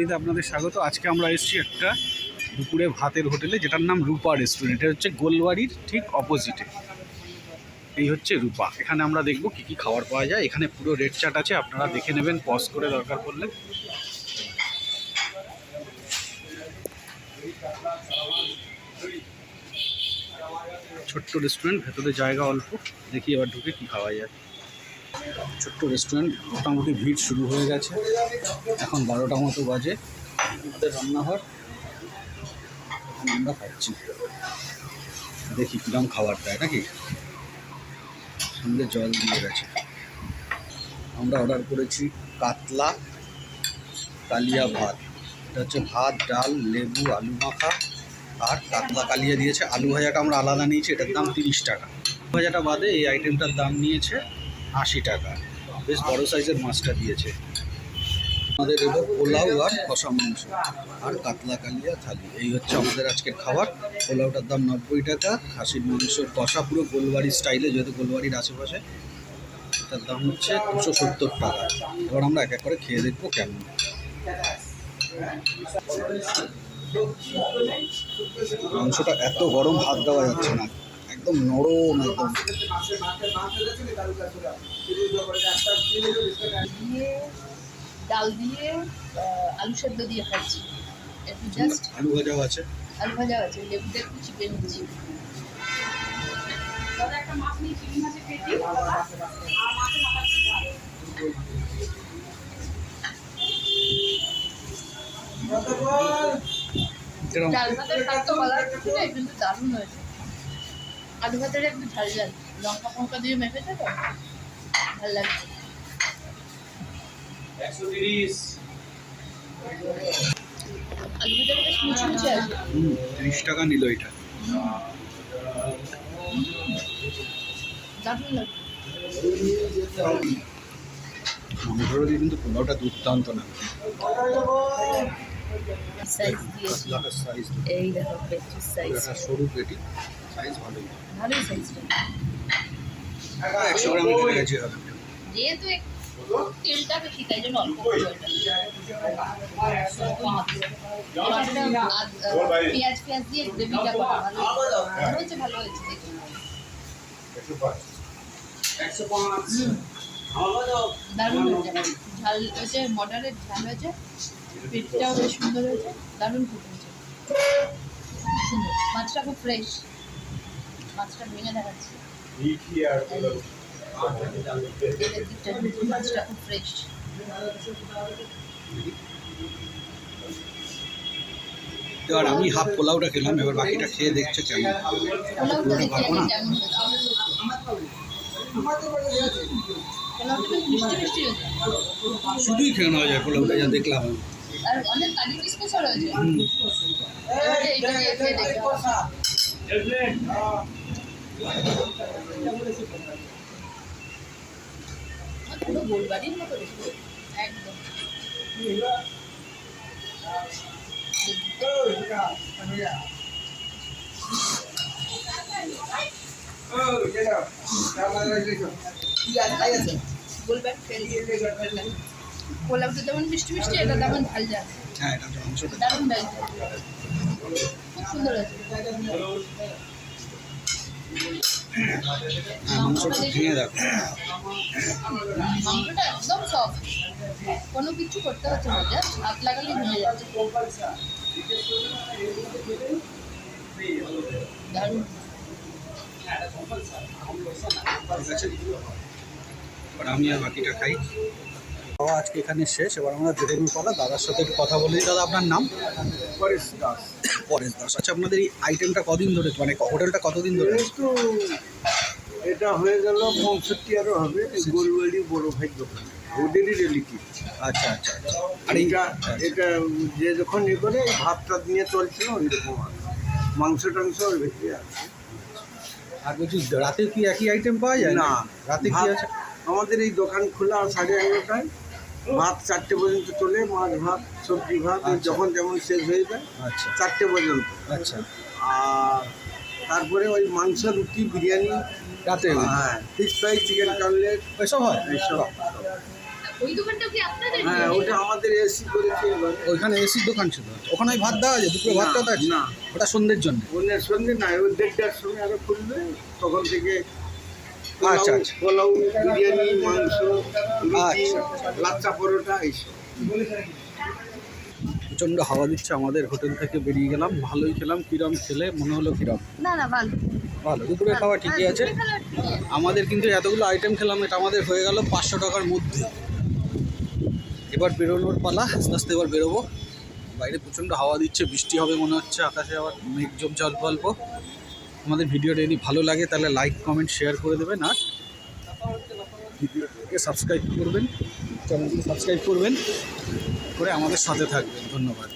এইতে আপনাদের স্বাগত। আজকে আমরা এসেছি একটা দুপুরে ভাতের হোটেলে, যেটার নাম রূপা রেস্টুরেন্ট এটা হচ্ছে গোলবাড়ির ঠিক অপোজিটে এই হচ্ছে রূপা। এখানে আমরা দেখব কি কি খাবার পাওয়া যায়। এখানে পুরো রেড চার্ট আছে, আপনারা দেখে নেবেন পজ করে দরকার পড়লে। ছোট্ট রেস্টুরেন্ট ভেতরে জায়গা অল্প। দেখি এবার ঢুকে কি খাওয়া যায়। ছোট্ট রেস্টুরেন্ট মোটামুটি ভিড় শুরু হয়ে গেছে। এখন বারোটা মতো বাজে। আমাদের রান্নাঘর আমরা খাচ্ছি। দেখি কিরম খাবার দেয় নাকি সঙ্গে জল দিয়ে গেছে। আমরা অর্ডার করেছি কাতলা কালিয়া ভাত। এটা হচ্ছে ভাত, ডাল, লেবু, আলু মাখা আর কাতলা কালিয়া দিয়েছে। আলু ভাজাটা আমরা আলাদা নিয়েছি, এটার দাম তিরিশ টাকা। আলু ভাজাটা বাদে এই আইটেমটার দাম নিয়েছে আশি টাকা। বেশ বড় সাইজের মাছটা দিয়েছে। আমাদের এলো পোলাও আর কষা মাংস। আর কাতলা, কালিয়া, থালি। এই হচ্ছে আমাদের আজকের খাবার। পোলাওটার দাম নব্বই টাকা। খাসির মাংস, কষা পুরো গোলবাড়ি স্টাইলে, যেহেতু গোলবাড়ির আশেপাশে। তার দাম হচ্ছে দুশো সত্তর টাকা। এবার আমরা এক এক করে খেয়ে দেখব কেমন। মাংসটা এত গরম, ভাত দেওয়া যাচ্ছে না। একদম নরম একদম। ডাল দিয়ে আলু সেদ্ধ দিয়ে খাচ্ছি। একটু জাস্ট আলু ভাজাও আছে। আলু ভাজা আছে লেবুটা একটু চিপে নিচ্ছি এরকম। ডাল ভাতের স্বাদ তো বলার কিছু নেই কিন্তু দারুণ হয়েছে। আলু ভাতের একটু ঝাল ঝাল। লঙ্কা ফঙ্কা দিয়ে মেখেছে তো ভালো লাগছে আছে। টাকা নিল এটা। কিন্তু পোলাওটা দুর্দান্ত না। সাইজ দিয়েছি এই দেখো পেটির সাইজ সরু পেটি। সাইজ ভালোই। ভালোই সাইজটা একশো গ্রাম কেটে হবে যেহেতু তেলটা বেশি তাই জন্য অল্প পেঁয়াজ পেঁয়াজ দিয়ে গ্রেভিটা করা ভালো। ভালো হয়েছে ভালো হয়েছে দারুণ হয়েছে। ঝাল হয়েছে মডারেট ঝাল হয়েছে। পেটটাও বেশ সুন্দর হয়েছে দারুণ ফুট হয়েছে। সুন্দর মাছটা খুব ফ্রেশ মাছটা ভেঙে দেখাচ্ছে। মাছটা খুব ফ্রেশ এবার আমি হাফ পোলাওটা খেলাম এবার বাকিটা খেয়ে দেখছে কেমন। পুরোটা পারব না? শুধুই খেয়ে নেওয়া যায় পোলাওটা যা দেখলাম। আর অনেক দেখতে হবে। আমার পুরো গোলবাড়ির মতো একদম গোলবাড়ি ফেলে পোলাওটা যেমন মিষ্টি মিষ্টি এটা তেমন ঝাল হ্যাঁ এটা দারুণ লাগছে খুব সুন্দর হ্যাঁ মাংসটা ভেঙে দেখো মাংসটা একদম সফট কোনো কিছু করতে হচ্ছে না জাস্ট হাত লাগালে ভেঙে যাচ্ছে। দারুণ। আমি আর বাকিটা খাই। খাওয়া আজকে এখানে শেষ। এবার আমরা বেরোনোর পালা দাদার সাথে একটু কথা বলি। দাদা আপনার নাম? পরেশ দাস। পরেশ দাস। আচ্ছা আপনাদের এই আইটেমটা কদিন ধরে মানে হোটেলটা কতদিন ধরে? এটা হয়ে গেল পঁয়ষট্টি আরও হবে এই গোলবাড়ি বড় ভাই দোকান। ওদেরই রিলেটিভ আচ্ছা আচ্ছা আচ্ছা। আর এটা এটা যে যখন ইয়ে করে এই ভাত নিয়ে চলছিল ওইরকম আর। কি। মাংস টাংস ওর ভেতরে আছে। আর বলছি রাতে কি একই আইটেম পাওয়া যায়? না। রাতে কি আছে? আমাদের এই দোকান খোলা সাড়ে এগারোটায়। ভাত চারটে পর্যন্ত চলে মাছ ভাত সবজি ভাত আচ্ছা। যখন যেমন শেষ হয়ে যায় আচ্ছা। চারটে পর্যন্ত। আচ্ছা। আর তারপরে ওই মাংস রুটি বিরিয়ানি রাতে হ্যাঁ। ফিশ ফ্রাই চিকেন কাটলেট এসব হয়? এইসব ওই দোকানটা কি আপনাদের হ্যাঁ ওটা আমাদের এসি করেছে ওইখানে এসির দোকান ছিল। ওখানে ওই ভাত দেওয়া আছে দুপুরে ভাত আছে? না। ওটা সন্ধ্যের জন্য? সঙ্গে নাই ওই দেড়টার সময় আরও খুলবে তখন থেকে আচ্ছা, আচ্ছা। পোলাও বিরিয়ানি মাংস আচ্ছা। লাচ্চা পরোটা এইসব। প্রচণ্ড হাওয়া দিচ্ছে আমাদের হোটেল থেকে বেরিয়ে গেলাম। ভালোই খেলাম কিরম খেলে মনে হলো কিরম? না না ভালো। ভালো দুপুরে খাওয়া ঠিকই আছে। আমাদের কিন্তু এতগুলো আইটেম খেলাম এটা আমাদের হয়ে গেল পাঁচশো টাকার মধ্যে। এবার বেরোনোর পালা আস্তে আস্তে এবার বেরোবো। বাইরে প্রচণ্ড হাওয়া দিচ্ছে বৃষ্টি হবে মনে হচ্ছে আকাশে আবার মেঘ জমছে অল্প অল্প। আমাদের ভিডিওটা যদি ভালো লাগে, তাহলে লাইক কমেন্ট শেয়ার করে দেবেন আর ভিডিওটাকে সাবস্ক্রাইব করবেন চ্যানেলটি সাবস্ক্রাইব করবেন, করে আমাদের সাথে থাকবেন। ধন্যবাদ।